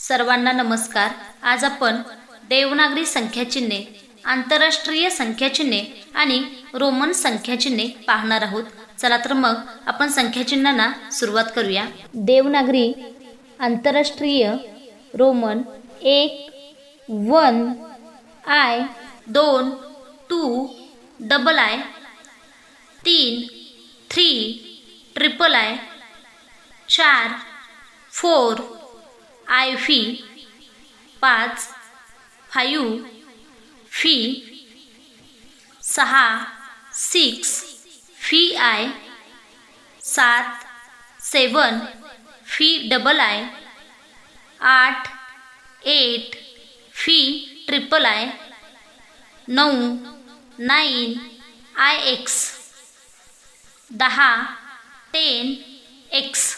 सर्वांना नमस्कार. आज आपण देवनागरी संख्याचिन्हे आंतरराष्ट्रीय संख्याचिन्हे आणि रोमन संख्याचिन्हे पाहणार आहोत. चला तर मग आपण संख्याचिन्हांना सुरुवात करूया. देवनागरी आंतरराष्ट्रीय रोमन एक वन आय दोन टू डबल आय तीन थ्री ट्रिपल आय चार फोर आय फ़ी पाच, फायू, फ़ी, सहा, सिक्स, फ़ी आय, सात, सेवन, फ़ी डबल आय, आठ, एट, फ़ी ट्रिपल आय, नऊ, नाईन, आय एक्स, दहा, टेन, एक्स,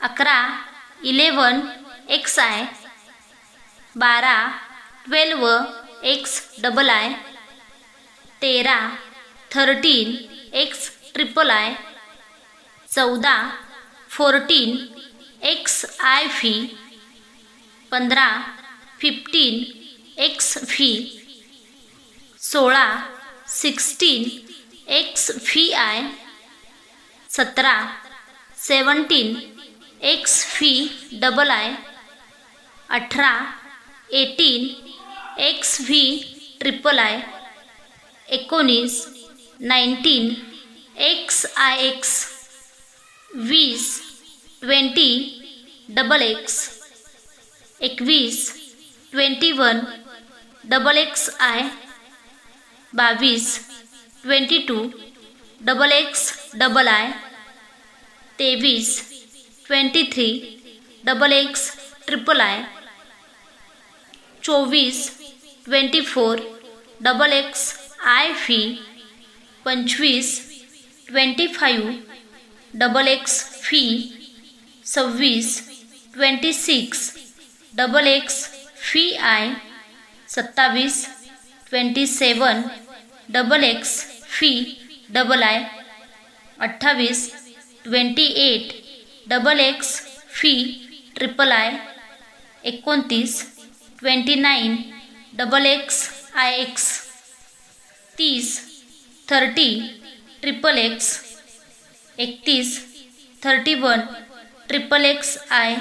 अकरा इलेवन एक्स आय बारा ट्वेल्व एक्स डबल आय तेरा थर्टीन एक्स ट्रिपल आय चौदा फोर्टीन एक्स आय फी पंधरा fifteen X V सोळा sixteen X V I सतरा seventeen X V double I अठरा eighteen X V triple I एकोणीस nineteen X I X वीस twenty double X एकवीस twenty one double X I बावीस twenty two double X double I तेवीस twenty three double X triple I चोवीस twenty four double X I V पंचवीस twenty five double X V सव्वीस twenty six double X V I सत्तावीस twenty seven double X V double I अठ्ठावीस twenty eight double X V triple I एकोणतीस twenty nine double X I X तीस thirty triple X एकतीस thirty one triple X I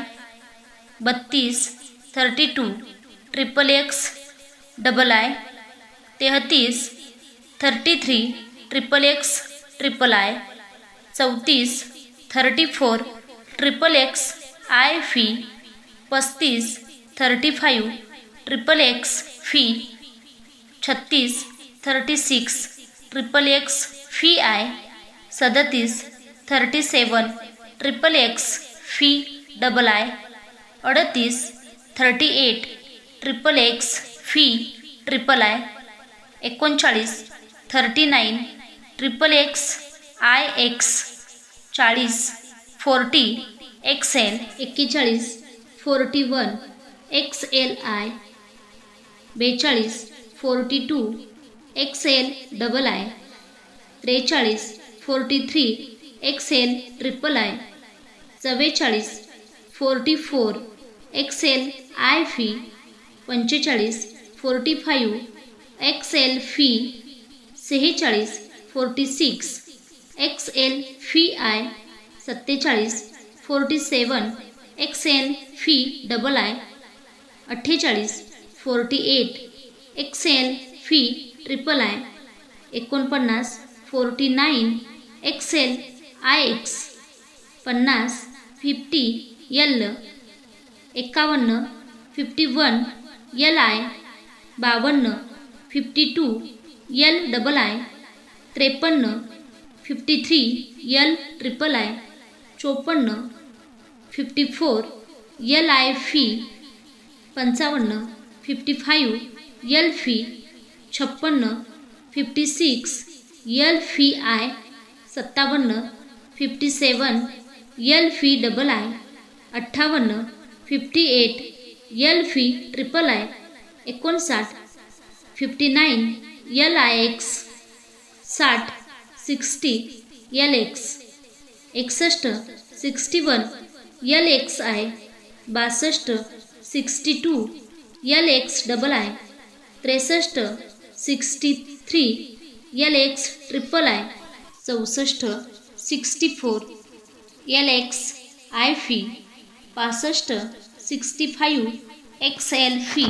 बत्तीस thirty two triple X double I तेहतीस thirty three triple X triple I चौतीस thirty four triple X I V पस्तीस thirty five triple X V छत्तीस thirty six triple X V I सदतीस thirty seven triple X V double I अडतीस thirty eight triple X V triple I एकोणचाळीस thirty nine triple X I X चाळीस. Forty X L एक्केचाळीस forty one X L I बेचाळीस forty two X L double I त्रेचाळीस forty three X L triple I चव्वेचाळीस forty four X L I V पंचेचाळीस forty five X L V सेहेचाळीस forty six X L V I सत्तेचाळीस forty seven X N V double I अठ्ठेचाळीस forty eight X L V triple I एकोणपन्नास forty nine X L I X पन्नास fifty L एकावन्न fifty one L I बावन्न fifty two L double I त्रेपन्न fifty three L triple I चोपन्न fifty four L I V पंचावन्न fifty five L V छप्पन्न fifty six L V I सत्तावन्न fifty seven L V double I अठ्ठावन्न fifty eight L V triple I एकोणसाठ fifty nine L I X साठ sixty L X एकसष्ट sixty one. L X I बासष्ट. Sixty two. L X double I त्रेसष्ट. Sixty three. L X triple I चौसष्ट. Sixty four. L X I V पासष्ट. Sixty five. X L V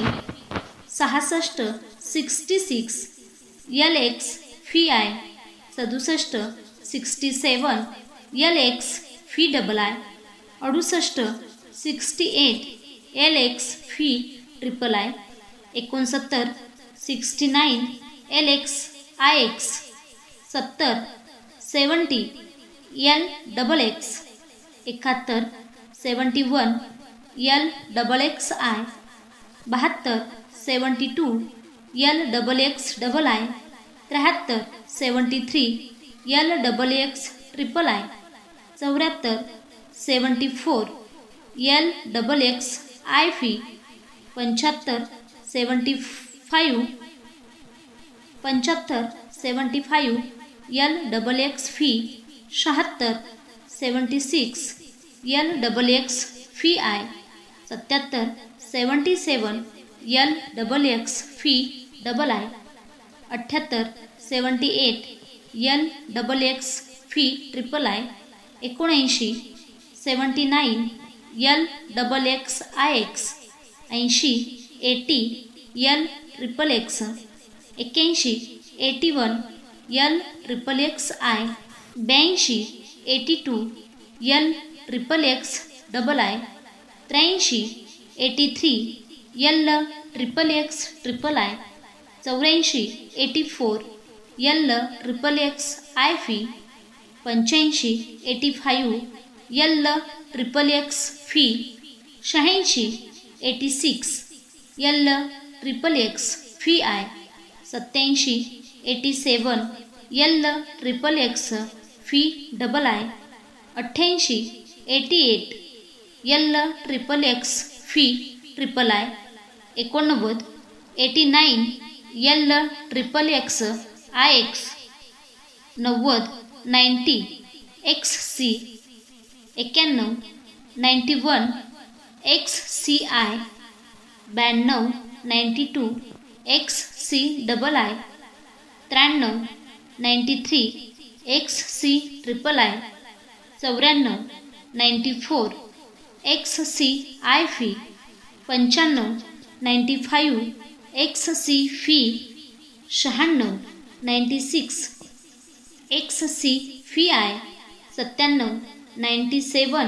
सहासष्ट. Sixty six. L X V I सदुसष्ट. Sixty seven. L X V double I अडुसष्ट sixty eight L X V triple I एकोणसत्तर sixty nine L X I X सत्तर seventy L double X एकाहत्तर seventy one L double X I बहात्तर seventy two L double X double I त्र्याहत्तर seventy three L double X triple I चौऱ्याहत्तर seventy four L double X I V पंच्याहत्तर seventy five पंच्याहत्तर seventy five L double X V शहात्तर seventy six L double X V I सत्याहत्तर seventy seven L double X V double I अठ्ठ्याहत्तर seventy eight L double X V triple I एकोणऐंशी seventy nine L double X I X ऐंशी eighty L triple X एक्क्याऐंशी eighty one L triple X I ब्याऐंशी eighty two L triple X double I त्र्याऐंशी eighty three L triple X triple I चौऱ्याऐंशी eighty four L triple X I V पंच्याऐंशी eighty five L triple X V शहाऐंशी eighty six L triple X V I सत्याऐंशी eighty seven L triple X V double I अठ्ठ्याऐंशी eighty eight L triple X V triple I एकोणनव्वद eighty nine L triple X I X नव्वद ninety X C एक्क्याण्णव ninety one X C I ब्याण्णव ninety two X C double I त्र्याण्णव ninety three X C triple I चौऱ्याण्णव ninety four X C I V पंच्याण्णव ninety five X C V शहाण्णव ninety six X C V I सत्त्याण्णव ninety seven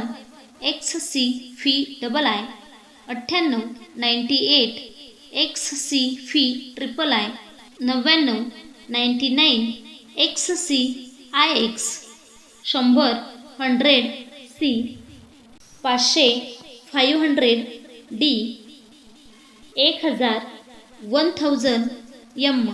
X C V double I अठ्ठ्याण्णव ninety eight X C V triple I नव्याण्णव ninety nine X C I X शंभर hundred C पाचशे five hundred D एक हजार one thousand M